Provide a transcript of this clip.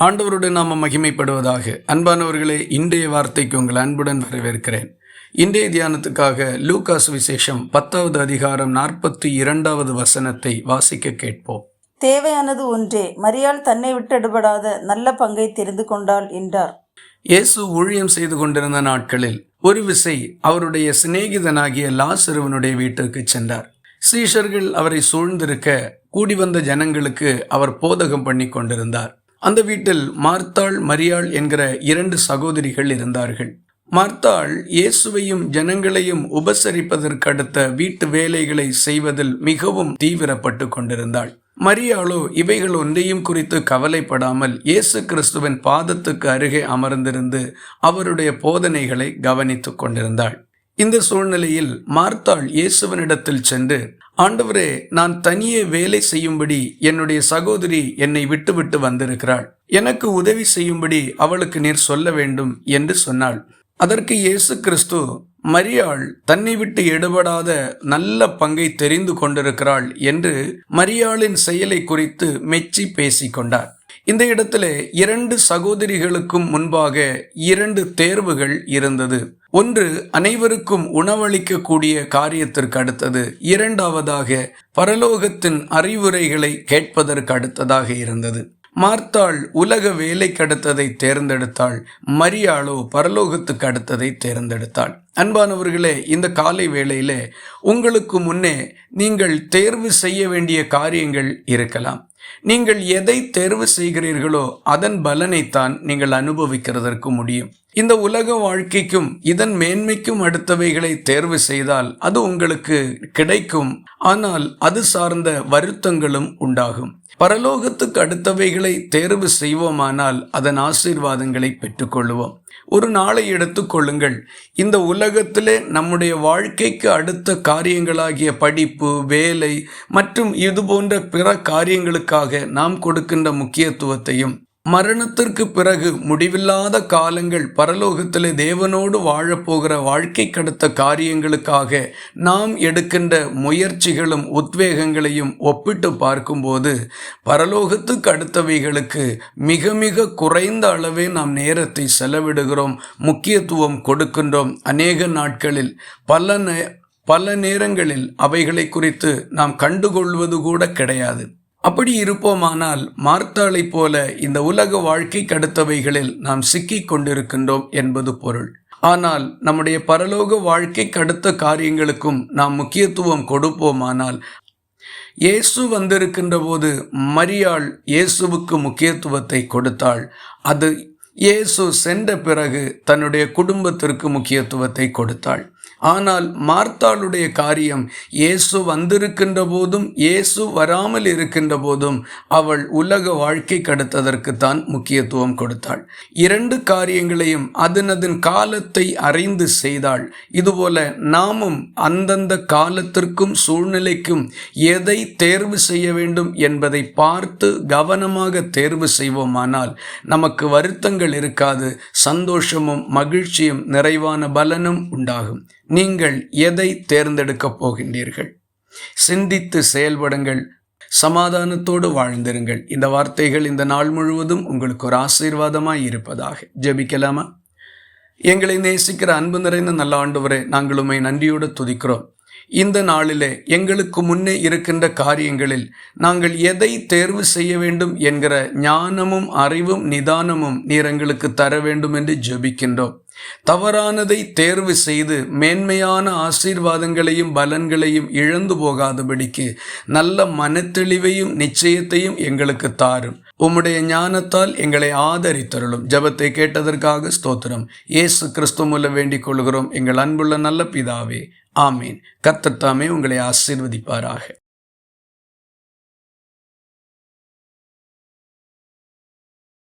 ஆண்டவருடைய நாம மகிமைப்படுவதாக. அன்பானவர்களே இன்றைய வார்த்தைக்கு உங்கள் அன்புடன் வரவேற்கிறேன். இன்றைய தியானத்துக்காக லூகாஸ் விசேஷம் பத்தாவது அதிகாரம் நாற்பத்தி இரண்டாவது வசனத்தை வாசிக்க கேட்போம். தேவையானது ஒன்றே மரியாள் தன்னை விட்டெடுபடாத நல்ல பங்கை தெரிந்து கொண்டாள் என்றார். இயேசு ஊழியம் செய்து கொண்டிருந்த நாட்களில் ஒரு விசை அவருடைய சிநேகிதனாகிய லாசருவனுடைய வீட்டிற்கு சென்றார். சீஷர்கள் அவரை சூழ்ந்திருக்க கூடி வந்த ஜனங்களுக்கு அவர் போதகம் பண்ணி கொண்டிருந்தார். அந்த வீட்டில் மார்த்தாள் மரியாள் என்கிற இரண்டு சகோதரிகள் இருந்தார்கள். மார்த்தாள் இயேசுவையும் ஜனங்களையும் உபசரிப்பதற்கடுத்த வீட்டு வேலைகளை செய்வதில் மிகவும் தீவிரப்பட்டு கொண்டிருந்தாள். மரியாளோ இவைகள் ஒன்றையும் குறித்து கவலைப்படாமல் இயேசு கிறிஸ்துவின் பாதத்துக்கு அருகே அமர்ந்திருந்து அவருடைய போதனைகளை கவனித்துக் கொண்டிருந்தாள். இந்த சூழ்நிலையில் மார்த்தாள் இயேசுவனிடத்தில் சென்று ஆண்டவரே நான் தனியே வேலை செய்யும்படி என்னுடைய சகோதரி என்னை விட்டுவிட்டு வந்திருக்கிறாள். எனக்கு உதவி செய்யும்படி அவளுக்கு நீர் சொல்ல வேண்டும் என்று சொன்னாள். அதற்கு இயேசு கிறிஸ்து மரியாள் தன்னை விட்டு எடுபடாத நல்ல பங்கை தெரிந்து கொண்டிருக்கிறாள் என்று மரியாளின் செயலை குறித்து மெச்சி பேசிக்கொண்டார் இந்த இடத்துல இரண்டு சகோதரிகளுக்கும் முன்பாக இரண்டு தேர்வுகள் இருந்தது. ஒன்று அனைவருக்கும் உணவளிக்கக்கூடிய காரியத்திற்கு அடுத்தது. இரண்டாவதாக பரலோகத்தின் அறிவுரைகளை கேட்பதற்கு அடுத்ததாக இருந்தது. மார்த்தாள் உலக வேலை அடுத்ததை தேர்ந்தெடுத்தாள். மரியாளோ பரலோகத்துக்கு அடுத்ததை தேர்ந்தெடுத்தாள். அன்பானவர்களே இந்த காலை வேளையிலே உங்களுக்கு முன்னே நீங்கள் தேர்வு செய்ய வேண்டிய காரியங்கள் இருக்கலாம். நீங்கள் எதை தேர்வு செய்கிறீர்களோ அதன் பலனைத்தான் நீங்கள் அனுபவிக்கிறதற்கு முடியும். இந்த உலக வாழ்க்கைக்கும் இதன் மேன்மைக்கும் அடுத்தவைகளை தேர்வு செய்தால் அது உங்களுக்கு கிடைக்கும். ஆனால் அது சார்ந்த வருத்தங்களும் உண்டாகும். பரலோகத்துக்கு அடுத்தவைகளை தேர்வு செய்வோமானால் அதன் ஆசீர்வாதங்களை பெற்றுக்கொள்வோம். ஒரு நாளை எடுத்துக்கொள்ளுங்கள் இந்த உலகத்திலே நம்முடைய வாழ்க்கைக்கு அடுத்த காரியங்களாகிய படிப்பு வேலை மற்றும் இது போன்ற பிற காரியங்களுக்காக நாம் கொடுக்கின்ற முக்கியத்துவத்தையும் மரணத்திற்கு பிறகு முடிவில்லாத காலங்கள் பரலோகத்திலே தேவனோடு வாழப்போகிற வாழ்க்கை கடத்த காரியங்களுக்காக நாம் எடுக்கின்ற முயற்சிகளும் உத்வேகங்களையும் ஒப்பிட்டு பார்க்கும்போது பரலோகத்துக்கு அடுத்தவைகளுக்கு மிக மிக குறைந்த அளவே நாம் நேரத்தை செலவிடுகிறோம் முக்கியத்துவம் கொடுக்கின்றோம். அநேக நாட்களில் பல பல நேரங்களில் அவைகளை குறித்து நாம் கண்டுகொள்வது கூட கிடையாது. அப்படி இருப்போமானால் மார்த்தாளைப் போல இந்த உலக வாழ்க்கை கடுத்தவைகளில் நாம் சிக்கிக் கொண்டிருக்கின்றோம் என்பது பொருள். ஆனால் நம்முடைய பரலோக வாழ்க்கை கடுத்த காரியங்களுக்கும் நாம் முக்கியத்துவம் கொடுப்போமானால் இயேசு வந்திருக்கின்ற போது மரியாள் இயேசுவுக்கு முக்கியத்துவத்தை கொடுத்தாள். அது இயேசு சென்ற பிறகு தன்னுடைய குடும்பத்திற்கு முக்கியத்துவத்தை கொடுத்தாள். ஆனால் மார்த்தாளுடைய காரியம் இயேசு வந்திருக்கின்ற போதும் இயேசு வராமல் இருக்கின்ற போதும் அவள் உலக வாழ்க்கை கடத்ததற்கு தான் முக்கியத்துவம் கொடுத்தாள். இரண்டு காரியங்களையும் அதனதன் காலத்தை அறிந்து செய்தாள். இதுபோல நாமும் அந்தந்த காலத்திற்கும் சூழ்நிலைக்கும் எதை தேர்வு செய்ய வேண்டும் என்பதை பார்த்து கவனமாக தேர்வு செய்வோமானால் நமக்கு வருத்தங்கள் இருக்காது சந்தோஷமும் மகிழ்ச்சியும் நிறைவான பலனும் உண்டாகும். நீங்கள் எதை தேர்ந்தெடுக்கப் போகின்றீர்கள்? சிந்தித்து செயல்படுங்கள். சமாதானத்தோடு வாழ்ந்திருங்கள். இந்த வார்த்தைகள் இந்த நாள் முழுவதும் உங்களுக்கு ஒரு ஆசீர்வாதமாய் இருப்பதாக. ஜெபிக்கலாமா? எங்களை நேசிக்கிற அன்பு நிறைந்த நல்ல ஆண்டவரே நாங்கள் உண்மை நன்றியோடு துதிக்கிறோம். இந்த நாளிலே எங்களுக்கு முன்னே இருக்கின்ற காரியங்களில் நாங்கள் எதை தேர்வு செய்ய வேண்டும் என்கிற ஞானமும் அறிவும் நிதானமும் நீர் எங்களுக்கு தர வேண்டும் என்று ஜெபிக்கின்றோம். தவறானதை தேர்வு செய்து மேன்மையான ஆசீர்வாதங்களையும் பலன்களையும் இழந்து போகாதபடிக்கு நல்ல மனத்தெளிவையும் நிச்சயத்தையும் எங்களுக்கு தாரும். உம்முடைய ஞானத்தால் எங்களை ஆதரித்தருளும். ஜபத்தை கேட்டதற்காக ஸ்தோத்திரம். இயேசு கிறிஸ்து மூல வேண்டிக் கொள்கிறோம். எங்கள் அன்புள்ள நல்ல பிதாவே. ஆமீன். கத்தத்தாமே உங்களை ஆசீர்வதிப்பாராக.